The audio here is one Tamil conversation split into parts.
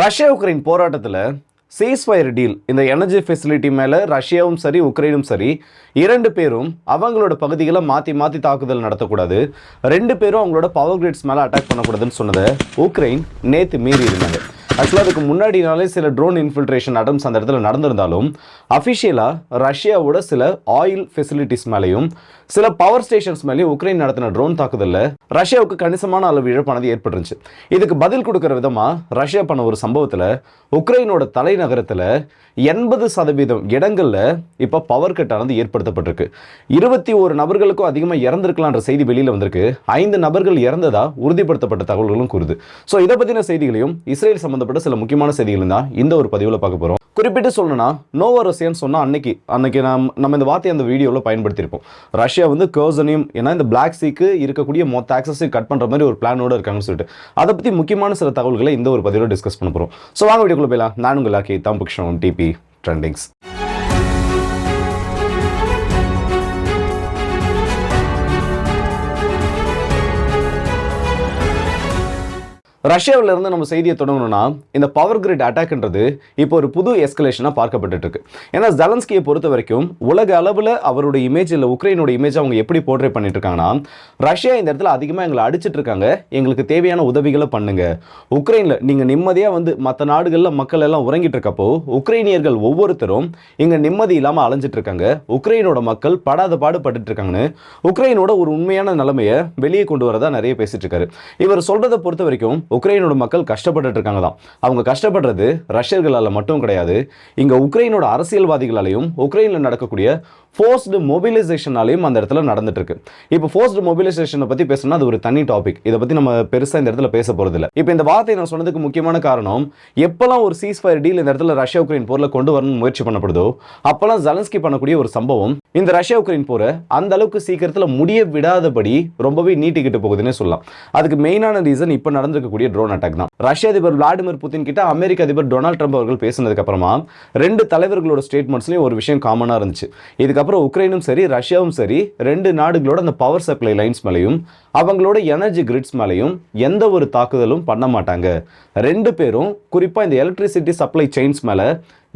ரஷ்யா உக்ரைன் போராட்டத்தில் சீஸ்ஃபயர் டீல் இந்த எனர்ஜி ஃபெசிலிட்டி மேலே ரஷ்யாவும் சரி உக்ரைனும் சரி இரண்டு பேரும் அவங்களோட பகுதிகளை மாற்றி மாற்றி தாக்குதல் நடத்தக்கூடாது. ரெண்டு பேரும் அவங்களோட பவர் கிரிட்ஸ் மேலே அட்டாக் பண்ணக்கூடாதுன்னு சொன்னதை உக்ரைன் நேற்று மீறி இருந்தாங்க ஆக்சுவலாக அதுக்கு முன்னாடினாலே சில ட்ரோன் இன்ஃபில்ட்ரேஷன் அட்டம்ஸ் அந்த இடத்துல நடந்திருந்தாலும் அஃபிஷியலாக ரஷ்யாவோட சில ஆயில் ஃபெசிலிட்டிஸ் மேலேயும் சில பவர் ஸ்டேஷன்ஸ் மேலேயும் உக்ரைன் நடத்தின ட்ரோன் தாக்குதலில் ரஷ்யாவுக்கு கணிசமான அளவு இழப்பானது ஏற்பட்டுருந்துச்சு. இதுக்கு பதில் கொடுக்குற விதமாக ரஷ்யா பண்ண ஒரு சம்பவத்தில் உக்ரைனோட தலைநகரத்தில் எண்பது சதவீதம் இடங்களில் இப்போ பவர் கட்டானது ஏற்படுத்தப்பட்டிருக்கு. இருபத்தி ஒரு நபர்களுக்கும் அதிகமாக இறந்திருக்கலான்ற செய்தி வெளியில் வந்திருக்கு. ஐந்து நபர்கள் இறந்ததா உறுதிப்படுத்தப்பட்ட தகவல்களும் கூறுது. ஸோ இதை பற்றின செய்திகளையும் இஸ்ரேல் சம்மந்தப்பட்ட சில முக்கியமான செய்திகள் தான் இந்த ஒரு பதிவில் பார்க்க போகிறோம் குறிப்பிட்டு சொல்லணும்னா நோவரோசியன் சொன்னால் அன்னைக்கு அன்னைக்கு நாம் நம்ம இந்த வார்த்தையை அந்த வீடியோவில் பயன்படுத்தியிருப்போம். ரஷ்யா வந்து கர்சனையும் ஏன்னா இந்த பிளாக் சீக்கு இருக்கக்கூடிய மொத்த ஆக்சஸையும் கட் பண்ணுற மாதிரி ஒரு பிளானோட இருக்காங்கன்னு சொல்லிட்டு. அதை பற்றி முக்கியமான சில தகவல்களை இந்த ஒரு பதிவில் டிஸ்கஸ் பண்ண போகிறோம் ஸோ வாங்க வீடியோக்குள்ள போயிடலாம். நான் உங்கள் லாக்கி தாம்புக்ஷம் டிபி ட்ரெண்டிங்ஸ் ரஷ்யாவில இருந்து நம்ம செய்தியை தொடங்கணும்னா இந்த பவர் கிரிட் அட்டாக்ன்றது இப்போ ஒரு புது எஸ்கலேஷனாக பார்க்கப்பட்டு இருக்கு ஏன்னா ஜலன்ஸ்கியை பொறுத்த வரைக்கும் உலக அளவில் அவருடைய இமேஜ் இல்லை உக்ரைனோட இமேஜ் அவங்க எப்படி போர்ட்ரேட் பண்ணிட்டு இருக்காங்கன்னா ரஷ்யா இந்த இடத்துல அதிகமாக எங்களை அடிச்சிட்டு இருக்காங்க எங்களுக்கு தேவையான உதவிகளை பண்ணுங்க. உக்ரைனில் நீங்கள் நிம்மதியாக வந்து மற்ற நாடுகளில் மக்கள் எல்லாம் உறங்கிட்டு இருக்கப்போ உக்ரைனியர்கள் ஒவ்வொருத்தரும் இங்கே நிம்மதி இல்லாமல் அலைஞ்சிட்டு இருக்காங்க உக்ரைனோட மக்கள் படாத பாடுபட்டு இருக்காங்கன்னு உக்ரைனோட ஒரு உண்மையான நிலைமையை வெளியே கொண்டு வரதா நிறைய பேசிட்டு இருக்காரு இவர் சொல்றதை பொறுத்த வரைக்கும் உக்ரைனோட மக்கள் கஷ்டப்பட்டுட்டு இருக்காங்க தான் அவங்க கஷ்டப்படுறது ரஷ்யர்களால் மட்டும் கிடையாது. இங்க உக்ரைனோட அரசியல்வாதிகளாலையும் உக்ரைனில் நடக்கக்கூடிய ஃபோர்ஸ்டு மொபிலைசேஷனாலையும் அந்த இடத்துல நடந்துட்டு இருக்கு இப்போ ஃபோர்ஸ்டு மொபிலைசேஷனை பத்தி பேசணும்னா அது ஒரு தனி டாபிக் இதை பத்தி நம்ம பெருசாக இந்த இடத்துல பேச போகிறது இல்லை இப்போ இந்த வார்த்தையை நான் சொன்னதுக்கு முக்கியமான காரணம் எப்போல்லாம் ஒரு சீஸ் ஃபயர் டீல் இந்த இடத்துல ரஷ்யா உக்ரைன் போர்ல கொண்டு வரணும்னு முயற்சி பண்ணப்படுதோ அப்பெல்லாம் ஜலன்ஸ்கி பண்ணக்கூடிய ஒரு சம்பவம் இந்த ரஷ்யா உக்ரைன் போரை அந்த அளவுக்கு சீக்கிரத்தில் முடிய விடாதபடி ரொம்பவே நீட்டிக்கிட்டு போகுதுன்னே சொல்லலாம். அதுக்கு மெயினான ரீசன் இப்போ நடந்திருக்கக்கூடிய ட்ரோன் அட்டாக் தான். ரஷ்ய அதிபர் விளாடிமிர் புதின் கிட்ட அமெரிக்க அதிபர் டொனால்ட் ட்ரம்ப் அவர்கள் பேசினதுக்கு அப்புறமா ரெண்டு தலைவர்களோட ஸ்டேட்மெண்ட்ஸ்லயும் ஒரு விஷயம் காமனா இருந்துச்சு. இதுக்கப்புறம் உக்ரைனும் சரி ரஷ்யாவும் சரி ரெண்டு நாடுகளோட அந்த பவர் சப்ளை லைன்ஸ் மேலேயும் அவங்களோட எனர்ஜி கிரிட்ஸ் மேலேயும் எந்த ஒரு தாக்குதலும் பண்ண மாட்டாங்க. ரெண்டு பேரும் குறிப்பா இந்த எலக்ட்ரிசிட்டி சப்ளை செயின்ஸ் மேல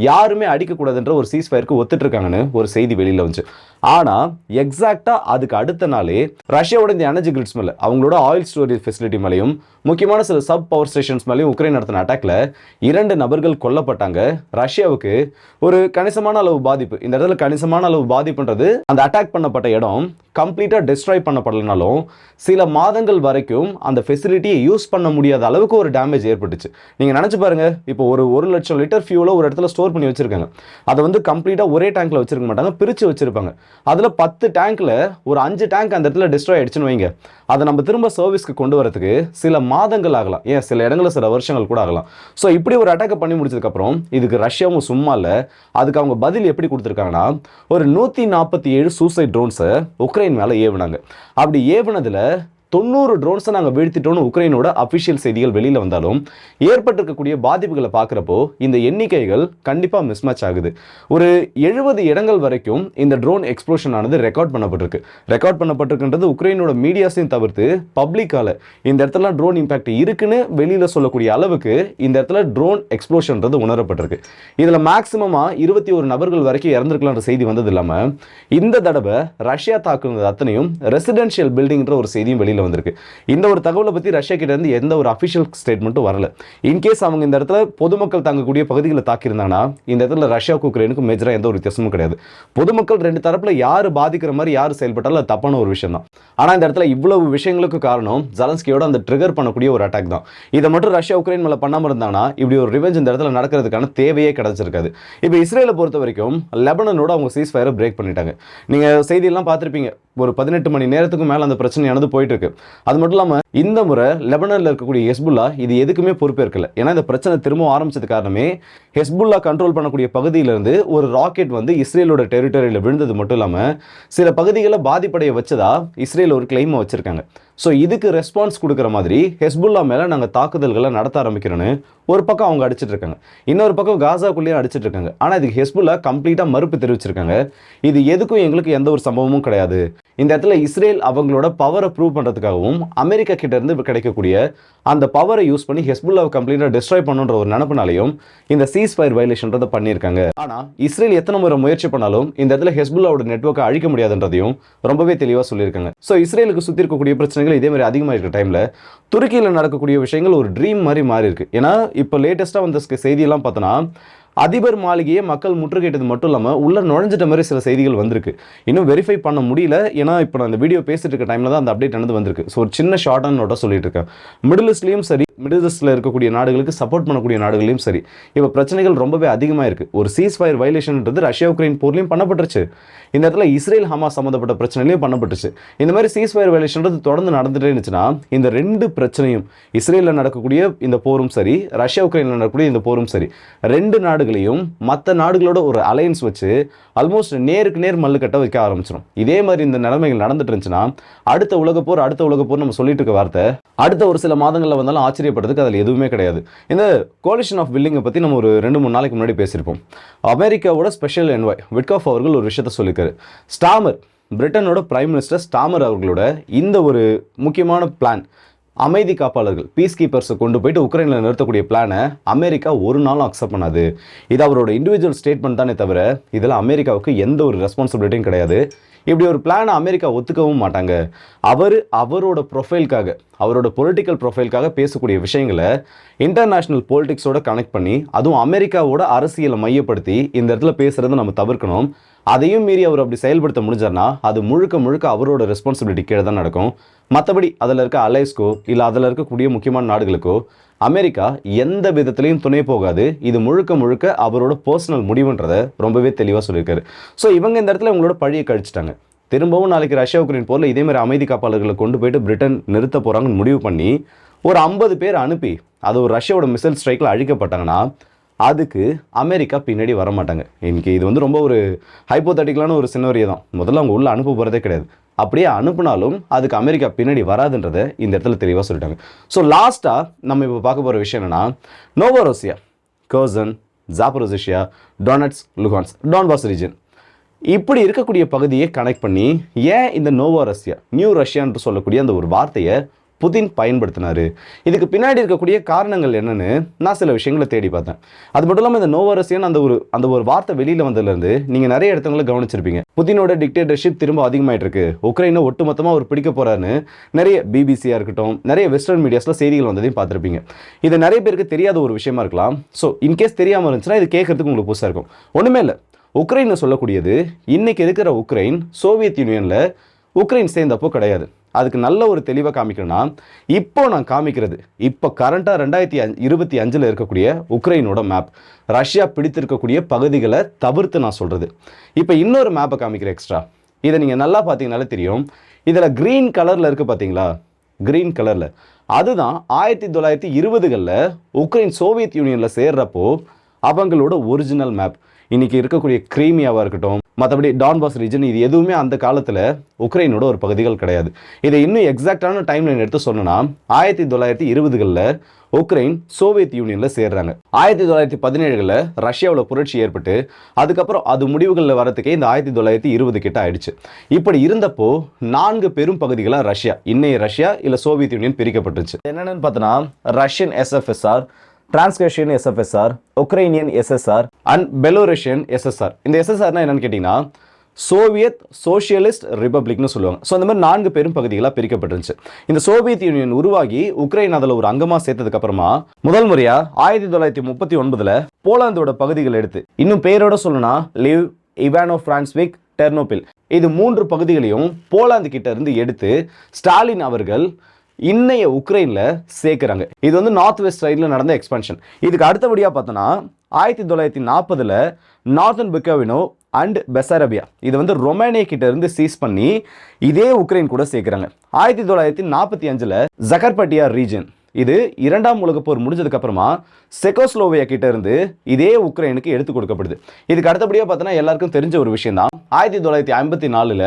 யாருமே அடிக்கக்கூடாதுன்ற ஒரு சீஸ் ஃபயருக்கு ஒத்துட்டு இருக்காங்கன்னு ஒரு செய்தி வெளியில வந்துச்சு. ஆனால் எக்ஸாக்டாக அதுக்கு அடுத்த நாளே ரஷ்யாவோட இந்த எனர்ஜி கிரிட்ஸ் மேலே அவங்களோட ஆயில் ஸ்டோரேஜ் ஃபெசிலிட்டி மேலேயும் முக்கியமான சில சப் பவர் ஸ்டேஷன்ஸ் மேலேயும் உக்ரைன் நடத்தின அட்டாக்ல இரண்டு நபர்கள் கொல்லப்பட்டாங்க. ரஷ்யாவுக்கு ஒரு கணிசமான அளவு பாதிப்பு. இந்த இடத்துல கணிசமான அளவு பாதிப்புன்றது அந்த அட்டாக் பண்ணப்பட்ட இடம் கம்ப்ளீட்டாக டெஸ்ட்ராய் பண்ணப்படலைனாலும் சில மாதங்கள் வரைக்கும் அந்த ஃபெசிலிட்டியை யூஸ் பண்ண முடியாத அளவுக்கு ஒரு டேமேஜ் ஏற்பட்டுச்சு. நீங்கள் நினச்சி பாருங்க இப்போ ஒரு ஒரு லட்சம் லிட்டர் ஃபியூலை ஒரு இடத்துல ஸ்டோர் பண்ணி வச்சுருக்காங்க. அதை வந்து கம்ப்ளீட்டாக ஒரே டேங்க்கில் வச்சுருக்க மாட்டாங்க பிரித்து வச்சுருப்பாங்க. அதில் பத்து டேங்கில் ஒரு அஞ்சு டேங்க் அந்த இடத்துல டிஸ்ட்ராய் ஆகிடுச்சுன்னு வைங்க. அதை நம்ம திரும்ப சர்வீஸ்க்கு கொண்டு வரதுக்கு சில மாதங்கள் ஆகலாம். ஏன்? சில இடங்களில் சில வருஷங்கள் கூட ஆகலாம். ஸோ இப்படி ஒரு அட்டாக்கை பண்ணி முடிச்சதுக்கப்புறம் இதுக்கு ரஷ்யாவும் சும்மா இல்லை அதுக்கு அவங்க பதில் எப்படி கொடுத்துருக்காங்கன்னா ஒரு நூற்றி நாற்பத்தி ஏழு சூசைட் ட்ரோன்ஸை உக்ரைன் மேலே ஏவுனாங்க. அப்படி ஏவுனதில் தொண்ணூறு ட்ரோன்ஸை நாங்கள் வீழ்த்திட்டோம்னு உக்ரைனோட அஃபிஷியல் செய்திகள் வெளியில் வந்தாலும் ஏற்பட்டிருக்கக்கூடிய பாதிப்புகளை பார்க்குறப்போ இந்த எண்ணிக்கைகள் கண்டிப்பாக மிஸ்மேட்ச் ஆகுது. ஒரு எழுபது இடங்கள் வரைக்கும் இந்த ட்ரோன் எக்ஸ்ப்ளோஷன் ஆனது ரெக்கார்ட் பண்ணப்பட்டிருக்கு. ரெக்கார்ட் பண்ணப்பட்டிருக்குன்றது உக்ரைனோட மீடியாஸையும் தவிர்த்து பப்ளிக்கால இந்த இடத்துல ட்ரோன் இம்பேக்ட் இருக்குன்னு வெளியில் சொல்லக்கூடிய அளவுக்கு இந்த இடத்துல ட்ரோன் எக்ஸ்ப்ளோஷன்றது உணரப்பட்டிருக்கு. இதில் மேக்ஸிமமாக இருபத்தி ஒரு நபர்கள் வரைக்கும் இறந்துருக்கலான்ற செய்தி வந்தது இல்லாமல் இந்த தடவை ரஷ்யா தாக்குனது அத்தனையும் ரெசிடென்ஷியல் பில்டிங்ன்ற ஒரு செய்தியும் வெளியில் வந்திருக்கு. இந்த ஒரு தகவலை பற்றி ரஷ்யா கிட்டேருந்து எந்த ஒரு அஃபிஷியல் ஸ்டேட்மெண்ட்டும் வரல. இன்கேஸ் அவங்க இந்த இடத்துல பொதுமக்கள் தாங்கக்கூடிய பகுதிகளை தாக்கியிருந்தாங்கன்னா இந்த இடத்துல ரஷ்யாவுக்கு உக்ரைனுக்கும் மேஜராக எந்த ஒரு வித்தியாசமும் கிடையாது. பொதுமக்கள் ரெண்டு தரப்பில் யார் பாதிக்கிற மாதிரி யார் செயல்பட்டாலும் அது தப்பான ஒரு விஷயம் தான் ஆனால் இந்த இடத்துல இவ்வளவு விஷயங்களுக்கு காரணம் ஜலன்ஸ்கியோட அந்த ட்ரிகர் பண்ணக்கூடிய ஒரு அட்டாக் தான். இதை மட்டும் ரஷ்யா உக்ரைன் மேலே பண்ணாமல் இருந்தாங்கன்னா இப்படி ஒரு ரிவெஞ்ச் இந்த இடத்துல நடக்கிறதுக்கான தேவையே கிடைச்சிருக்காது. இப்போ இஸ்ரேலை பொறுத்த வரைக்கும் லெபனனோட அவங்க சீஸ் ஃபயரை பிரேக் பண்ணிட்டாங்க. நீங்கள் செய்தியெல்லாம் பார்த்துருப்பீங்க. ஒரு பதினெட்டு மணி நேரத்துக்கு மேலே அந்த பிரச்சனையானது போயிட்டு இருக்கு. அது மட்டும் இல்லாமல் இந்த முறை லெபனனில் இருக்கக்கூடிய ஹெஸ்புல்லா இது எதுக்குமே பொறுப்பேற்கல. ஏன்னா இந்த பிரச்சனை திரும்ப ஆரம்பிச்சது காரணமே ஹெஸ்புல்லா கண்ட்ரோல் பண்ணக்கூடிய பகுதியிலிருந்து ஒரு ராக்கெட் வந்து இஸ்ரேலோட டெரிட்டரியில் விழுந்தது மட்டும் இல்லாமல் சில பகுதிகளை பாதிப்படைய வச்சதா இஸ்ரேல் ஒரு கிளைமை வச்சிருக்காங்க. ஸோ இதுக்கு ரெஸ்பான்ஸ் கொடுக்குற மாதிரி ஹெஸ்புல்லா மேலே நாங்கள் தாக்குதல்களை நடத்த ஆரம்பிக்கிறோன்னு ஒரு பக்கம் அவங்க அடிச்சிட்டு இருக்காங்க. இன்னொரு பக்கம் காசாக்குள்ளேயும் அடிச்சிட்டு இருக்காங்க. ஆனால் இதுக்கு ஹெஸ்புல்லா கம்ப்ளீட்டாக மறுப்பு தெரிவிச்சிருக்காங்க. இது எதுக்கும் எங்களுக்கு எந்த ஒரு சம்பவமும் கிடையாது. இந்த இடத்துல இஸ்ரேல் அவங்களோட பவரை ப்ரூவ் பண்ணுறதுக்காகவும் அமெரிக்கா கிட்டேருந்து கிடைக்கக்கூடிய அந்த பவரை யூஸ் பண்ணி ஹெஸ்புல்லாவை கம்ப்ளீட்டாக டிஸ்ட்ராய் பண்ணுன்ற ஒரு நினப்பினாலையும் இந்த சீஸ் ஃபயர் வயலேஷன்றதை பண்ணியிருக்காங்க. ஆனால் இஸ்ரேல் எத்தனை முறை முயற்சி பண்ணாலும் இந்த இடத்துல ஹெஸ்புல்லாவோட நெட்ஒர்க்கை அழிக்க முடியாதுன்றதையும் ரொம்பவே தெளிவாக சொல்லியிருக்காங்க. ஸோ இஸ்ரேலுக்கு சுற்றி இருக்கக்கூடிய பிரச்சனைகள் விஷயங்கள் இதே மாதிரி அதிகமாக இருக்கிற டைமில் துருக்கியில் நடக்கக்கூடிய விஷயங்கள் ஒரு ட்ரீம் மாதிரி மாறி இருக்கு. ஏன்னா இப்போ லேட்டஸ்ட்டாக வந்த செய்தியெல்லாம் பார்த்தோன்னா அதிபர் மாளிகையை மக்கள் முற்றுகையிட்டது மட்டும் இல்லாமல் உள்ளே நுழைஞ்சிட்ட மாதிரி சில செய்திகள் வந்திருக்கு. இன்னும் வெரிஃபை பண்ண முடியல. ஏன்னா இப்போ நான் அந்த வீடியோ பேசிட்டு இருக்க டைமில் தான் அந்த அப்டேட் நடந்து வந்திருக்கு. ஸோ ஒரு சின்ன ஷார்ட்டான நோட்டாக சொல்லிட்டு இருக்கேன். மிடில் ஈஸ்ட்லேயும் சரி மிடில் ஈஸ்ட்டில் இருக்கக்கூடிய நாடுகளுக்கு சப்போர்ட் பண்ணக்கூடிய நாடுகளையும் சரி. இப்போ பிரச்சனைகள் ரொம்பவே அதிகமாக இருக்குது ஒரு சீஸ் ஃபயர் வயலேஷன்ன்றது ரஷ்யா உக்ரைன் போர்லையும் பண்ணப்பட்டுருச்சு. இந்த இடத்துல இஸ்ரேல் ஹமாஸ் சம்மந்தப்பட்ட பிரச்சனையிலையும் பண்ணப்பட்டுச்சு இந்த மாதிரி சீஸ் ஃபயர் வயலேஷன்றது தொடர்ந்து நடந்துகிட்டே இருந்துச்சுன்னா இந்த ரெண்டு பிரச்சனையும் இஸ்ரேலில் நடக்கக்கூடிய இந்த போரும் சரி ரஷ்யா உக்ரைனில் நடக்கக்கூடிய இந்த போரும் சரி ரெண்டு நாடுகளையும் மற்ற நாடுகளோட ஒரு அலையன்ஸ் வச்சு ஆல்மோஸ்ட் நேருக்கு நேர் மல்லு வைக்க ஆரம்பிச்சிடும் இதே மாதிரி இந்த நிலைமைகள் நடந்துட்டு இருந்துச்சுன்னா அடுத்த உலகப் போர் அடுத்த உலகப் போர் நம்ம சொல்லிட்டு இருக்க வார்த்தை அடுத்த ஒரு சில மாதங்களில் வந்தாலும் ஆச்சரிய ஆச்சரியப்படுறதுக்கு அதில் எதுவுமே கிடையாது. இந்த கோலிஷன் ஆஃப் வில்லிங்கை பற்றி நம்ம ஒரு ரெண்டு மூணு நாளைக்கு முன்னாடி பேசியிருப்போம். அமெரிக்காவோட ஸ்பெஷல் என்வாய் விட்காஃப் அவர்கள் ஒரு விஷயத்த சொல்லியிருக்காரு. ஸ்டாமர் பிரிட்டனோட பிரைம் மினிஸ்டர் ஸ்டாமர் அவர்களோட இந்த ஒரு முக்கியமான பிளான் அமைதி காப்பாளர்கள் பீஸ் கீப்பர்ஸை கொண்டு போயிட்டு உக்ரைனில் நிறுத்தக்கூடிய பிளானை அமெரிக்கா ஒரு நாளும் அக்செப்ட் பண்ணாது. இது அவரோட இண்டிவிஜுவல் ஸ்டேட்மெண்ட் தானே தவிர இதில் அமெரிக்காவுக்கு எந்த ஒரு ரெஸ்பான்சிபிலிட்டியும் கிடையாது. இப்படி ஒரு பிளானை அமெரிக்கா ஒத்துக்கவும் மாட்டாங்க. அவர் அவரோட ப்ரொஃபைலுக்காக அவரோட பொலிட்டிக்கல் ப்ரொஃபைல்காக பேசக்கூடிய விஷயங்களை இன்டர்நேஷ்னல் பொலிட்டிக்ஸோட கனெக்ட் பண்ணி அதுவும் அமெரிக்காவோட அரசியலை மையப்படுத்தி இந்த இடத்துல பேசுகிறத நம்ம தவிர்க்கணும். அதையும் மீறி அவர் அப்படி செயல்படுத்த முடிஞ்சார்னா அது முழுக்க முழுக்க அவரோட ரெஸ்பான்சிபிலிட்டி கீழே தான் நடக்கும். மற்றபடி அதில் இருக்க அலைஸ்க்கோ இல்லை அதில் இருக்கக்கூடிய முக்கியமான நாடுகளுக்கோ அமெரிக்கா எந்த விதத்திலையும் துணை போகாது. இது முழுக்க முழுக்க அவரோட பர்சனல் முடிவுன்றதை ரொம்பவே தெளிவாக சொல்லியிருக்காரு. ஸோ இவங்க இந்த இடத்துல உங்களோட பழியை கழிச்சிட்டாங்க. திரும்பவும் நாளைக்கு ரஷ்யா உக்ரைன் போரில் இதேமாதிரி அமைதி காப்பாளர்களை கொண்டு போயிட்டு பிரிட்டன் நிறுத்த போகிறாங்கன்னு முடிவு பண்ணி ஒரு ஐம்பது பேர் அனுப்பி அது ஒரு ரஷ்யாவோட மிசைல் ஸ்ட்ரைக்கில் அழிக்கப்பட்டாங்கன்னா அதுக்கு அமெரிக்கா பின்னாடி வர மாட்டாங்க இன்னைக்கு இது வந்து ரொம்ப ஒரு ஹைப்போதட்டிக்கலான ஒரு சின்னோரியை தான். முதல்ல அவங்க உள்ளே அனுப்ப போகிறதே கிடையாது. அப்படியே அனுப்புனாலும் அதுக்கு அமெரிக்கா பின்னாடி வராதுன்றதை இந்த இடத்துல தெளிவாக சொல்லிட்டாங்க. ஸோ லாஸ்ட்டாக நம்ம இப்போ பார்க்க போகிற விஷயம் என்னன்னா Novorossiya Kherson Zaporizhzhia Donetsk Luhansk Donbas region இப்படி இருக்கக்கூடிய பகுதியை கனெக்ட் பண்ணி ஏன் இந்த நோவோ ரஷ்யா நியூ ரஷ்யான்னு சொல்லக்கூடிய அந்த ஒரு வார்த்தையை புதின் பயன்படுத்தினாரு. இதுக்கு பின்னாடி இருக்கக்கூடிய காரணங்கள் என்னன்னு நான் சில விஷயங்களை தேடி பார்த்தேன். அது மட்டும் இல்லாமல் இந்த நோவரசியன் அந்த ஒரு அந்த ஒரு வார்த்தை வெளியில் வந்ததுலேருந்து நீங்கள் நிறைய இடத்துல கவனிச்சிருப்பீங்க. புதினோட டிக்டேட்டர்ஷிப் திரும்ப அதிகமாகிட்டு இருக்கு உக்ரைனை ஒட்டுமொத்தமாக அவர் பிடிக்க போகிறாருன்னு நிறைய பிபிசியாக இருக்கட்டும் நிறைய வெஸ்டர்ன் மீடியாஸில் செய்திகள் வந்ததையும் பார்த்துருப்பீங்க. இது நிறைய பேருக்கு தெரியாத ஒரு விஷயமா இருக்கலாம். ஸோ இன்கேஸ் தெரியாமல் இருந்துச்சுன்னா இது கேட்கறதுக்கு உங்களுக்கு புதுசாக இருக்கும். ஒன்றுமே இல்லை. உக்ரைனை சொல்லக்கூடியது இன்னைக்கு இருக்கிற உக்ரைன் சோவியத் யூனியனில் உக்ரைன் சேர்ந்தப்போ கிடையாது. அதுக்கு நல்ல ஒரு தெளிவாக காமிக்கணும்னா இப்போ நான் காமிக்கிறது இப்போ கரண்ட்டாக ரெண்டாயிரத்தி அஞ்சு இருபத்தி அஞ்சில் இருக்கக்கூடிய உக்ரைனோட மேப் ரஷ்யா பிடித்திருக்கக்கூடிய பகுதிகளை தவிர்த்து நான் சொல்கிறது இப்போ இன்னொரு மேப்பை காமிக்கிறேன் எக்ஸ்ட்ரா இதை நீங்கள் நல்லா பார்த்தீங்கனாலே தெரியும். இதில் க்ரீன் கலரில் இருக்குது பார்த்தீங்களா? க்ரீன் கலரில் அதுதான் ஆயிரத்தி தொள்ளாயிரத்தி இருபதுகளில் உக்ரைன் சோவியத் யூனியனில் சேர்றப்போ அவங்களோட ஒரிஜினல் மேப் இன்றைக்கி இருக்கக்கூடிய கிரீமியாவாக இருக்கட்டும் மற்றபடி டான்பாஸ் ரீஜன் இது எதுவுமே அந்த காலத்தில் உக்ரைனோட ஒரு பகுதிகள் கிடையாது. இதை இன்னும் எக்ஸாக்டான டைம் லைன் எடுத்து சொன்னோன்னா ஆயிரத்தி தொள்ளாயிரத்தி இருபதுகளில் உக்ரைன் சோவியத் யூனியனில் சேர்றாங்க. ஆயிரத்தி தொள்ளாயிரத்தி பதினேழுகளில் ரஷ்யாவில் புரட்சி ஏற்பட்டு அதுக்கப்புறம் அது முடிவுகளில் வரத்துக்கே இந்த ஆயிரத்தி தொள்ளாயிரத்தி இருபது கிட்ட ஆயிடுச்சு. இப்படி இருந்தப்போ நான்கு பெரும் பகுதிகளாக ரஷ்யா இன்னைய ரஷ்யா இல்லை சோவியத் யூனியன் பிரிக்கப்பட்டுருச்சு. என்னென்னு பார்த்தோன்னா Russian SFSR Transcaucasian SFSR Ukrainian SSR and Belorussian SSR இந்த எஸ்எஸ்ஆர்னா என்னன்னு கேட்டிங்கன்னா சோவியத் சோஷியலிஸ்ட் ரிப்பப்ளிக்னு சொல்லுவாங்க. ஸோ அந்த மாதிரி நான்கு பெரும் பகுதிகளாக பிரிக்கப்பட்டுருச்சு இந்த சோவியத் யூனியன் உருவாகி உக்ரைன் அதில் ஒரு அங்கமாக சேர்த்ததுக்கு அப்புறமா முதல் முறையாக ஆயிரத்தி தொள்ளாயிரத்தி முப்பத்தி ஒன்பதில் போலாந்தோட பகுதிகள் எடுத்து இன்னும் பேரோட சொல்லணும்னா லிவ் இவானோ பிரான்ஸ்விக் டெர்னோபில் இது மூன்று பகுதிகளையும் போலாந்து கிட்ட இருந்து எடுத்து ஸ்டாலின் அவர்கள் இன்னைய உக்ரைனில் சேர்க்குறாங்க. இது வந்து நார்த் வெஸ்ட் சைடில் நடந்த எக்ஸ்பென்ஷன் இதுக்கு அடுத்தபடியாக பார்த்தோன்னா ஆயிரத்தி தொள்ளாயிரத்தி நாற்பதில் நார்த்தன் பிக்கவினோ அண்ட் பெசரபியா இது வந்து ரொமேனியா கிட்ட இருந்து சீஸ் பண்ணி இதே உக்ரைன் கூட சேர்க்குறாங்க. ஆயிரத்தி தொள்ளாயிரத்தி நாற்பத்தி அஞ்சில் ஜகர்பட்டியா ரீஜன் இது இரண்டாம் உலகப் போர் முடிஞ்சதுக்கு அப்புறமா செக்கோஸ்லோவியா கிட்ட இருந்து இதே உக்ரைனுக்கு எடுத்து கொடுக்கப்படுது. இதுக்கு அடுத்தபடியாக பார்த்தோன்னா எல்லாருக்கும் தெரிஞ்ச ஒரு விஷயம் தான் ஆயிரத்தி தொள்ளாயிரத்தி ஐம்பத்தி நாலில்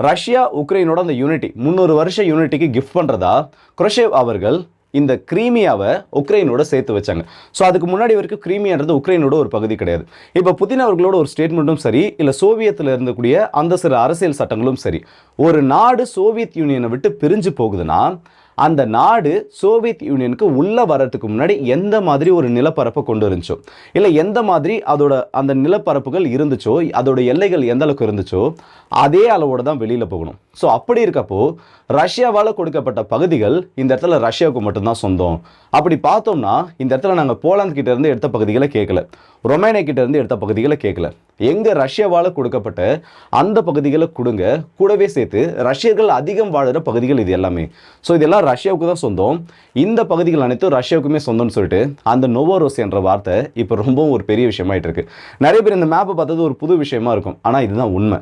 ரஷ்யா உக்ரைனோட அந்த யூனிட்டி முந்நூறு வருஷ யூனிட்டிக்கு கிஃப்ட் பண்ணுறதா குரஷேவ் அவர்கள் இந்த கிரீமியாவை உக்ரைனோட சேர்த்து வச்சாங்க. ஸோ அதுக்கு முன்னாடி வரைக்கும் கிரீமியான்றது உக்ரைனோட ஒரு பகுதி கிடையாது. இப்போ புதின் அவர்களோட ஒரு ஸ்டேட்மெண்ட்டும் சரி இல்லை சோவியத்தில் இருந்தக்கூடிய அந்த சில அரசியல் சட்டங்களும் சரி ஒரு நாடு சோவியத் யூனியனை விட்டு பிரிஞ்சு போகுதுன்னா அந்த நாடு சோவியத் யூனியனுக்கு உள்ள வர்றதுக்கு முன்னாடி எந்த மாதிரி ஒரு நிலப்பரப்பை கொண்டு இருந்துச்சோ? இல்லை எந்த மாதிரி அதோட அந்த நிலப்பரப்புகள் இருந்துச்சோ? அதோட எல்லைகள் எந்த அளவுக்கு இருந்துச்சோ? அதே அளவோட தான் வெளியில் போகணும். ஸோ அப்படி இருக்கப்போ ரஷ்யாவால் கொடுக்கப்பட்ட பகுதிகள் இந்த இடத்துல ரஷ்யாவுக்கு மட்டும்தான் சொந்தம். அப்படி பார்த்தோம்னா இந்த இடத்துல நாங்கள் போலாந்து கிட்டேருந்து எடுத்த பகுதிகளை கேட்கல. ரொமேனியா கிட்டேருந்து எடுத்த பகுதிகளை கேட்கல. எங்கே ரஷ்யாவால் கொடுக்கப்பட்ட அந்த பகுதிகளை கொடுங்க கூடவே சேர்த்து ரஷ்யர்கள் அதிகம் வாழ்கிற பகுதிகள் இது எல்லாமே. ஸோ இதெல்லாம் ரஷ்யாவுக்கு தான் சொந்தம். இந்த பகுதிகள் அனைத்தும் ரஷ்யாவுக்குமே சொந்தம்னு சொல்லிட்டு அந்த நோவோரோஸ் என்ற வார்த்தை இப்போ ரொம்பவும் ஒரு பெரிய விஷயமாயிட்டு இருக்கு. நிறைய பேர் இந்த மேப்பை பார்த்தது ஒரு புது விஷயமா இருக்கும். ஆனால் இதுதான் உண்மை.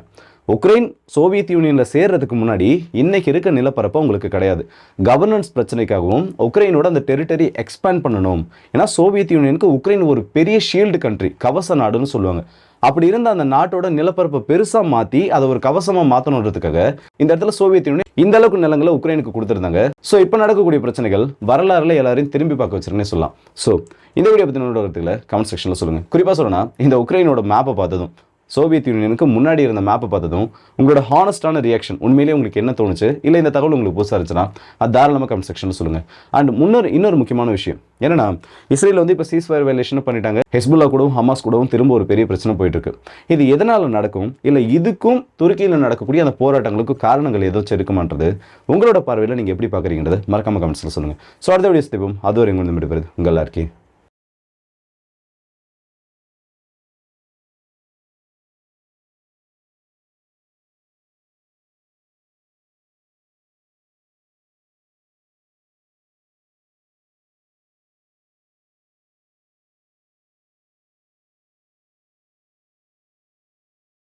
உக்ரைன் சோவியத் யூனியனில் சேர்றதுக்கு முன்னாடி இன்றைக்கி இருக்க நிலப்பரப்பு உங்களுக்கு கிடையாது. கவர்னன்ஸ் பிரச்சனைக்காகவும் உக்ரைனோட அந்த டெரிட்டரி எக்ஸ்பேண்ட் பண்ணணும். ஏன்னா சோவியத் யூனியனுக்கு உக்ரைன் ஒரு பெரிய ஷீல்டு கண்ட்ரி கவச நாடுன்னு சொல்லுவாங்க. அப்படி இருந்த அந்த நாட்டோட நிலப்பரப்பை பெருசாக மாற்றி அதை ஒரு கவசமாக மாற்றணுன்றதுக்காக இந்த இடத்துல சோவியத் யூனியன் இந்த அளவுக்கு நிலங்களை உக்ரைனுக்கு கொடுத்துருந்தாங்க. ஸோ இப்போ நடக்கக்கூடிய பிரச்சனைகள் வரலாறுல எல்லாரையும் திரும்பி பார்க்க வச்சிருக்கேன்னு சொல்லலாம். ஸோ இந்த வீடியோ பற்றி கருத்துக்களை கமெண்ட் செக்ஷனில் சொல்லுங்கள் குறிப்பாக சொல்லணும்னா இந்த உக்ரைனோட மேப்பை பார்த்ததும் சோவியத் யூனியனுக்கு முன்னாடி இருந்த மேப்பை பார்த்ததும் உங்களோட ஹானஸ்டான ரியாக்ஷன் உண்மையிலேயே உங்களுக்கு என்ன தோணுச்சு? இல்லை இந்த தகவல் உங்களுக்கு புதுசாக இருந்துச்சுன்னா அது தாராளமாக கமெண்ட் செக்ஷனில் சொல்லுங்கள் அண்ட் முன்னொரு இன்னொரு முக்கியமான விஷயம் என்னன்னா இஸ்ரேல் வந்து இப்போ சீஸ் ஃபயர் வேலேஷன் பண்ணிட்டாங்க. ஹெஸ்புல்லா கூடவும் ஹமாஸ் கூடவும் திரும்ப ஒரு பெரிய பிரச்சனை போயிட்டு இருக்கு இது எதனால் நடக்கும்? இல்லை இதுக்கும் துருக்கியில் நடக்கக்கூடிய அந்த போராட்டங்களுக்கும் காரணங்கள் ஏதாச்சும் இருக்குமான்றது உங்களோட பார்வையில் நீங்கள் எப்படி பார்க்குறீங்கிறது மறக்காம கமெண்ட்ஸில் சொல்லுங்கள் ஸோ அடுத்த வீடியோ தீபம் அது வரை எங்கே வந்து உங்கள் எல்லாருக்கே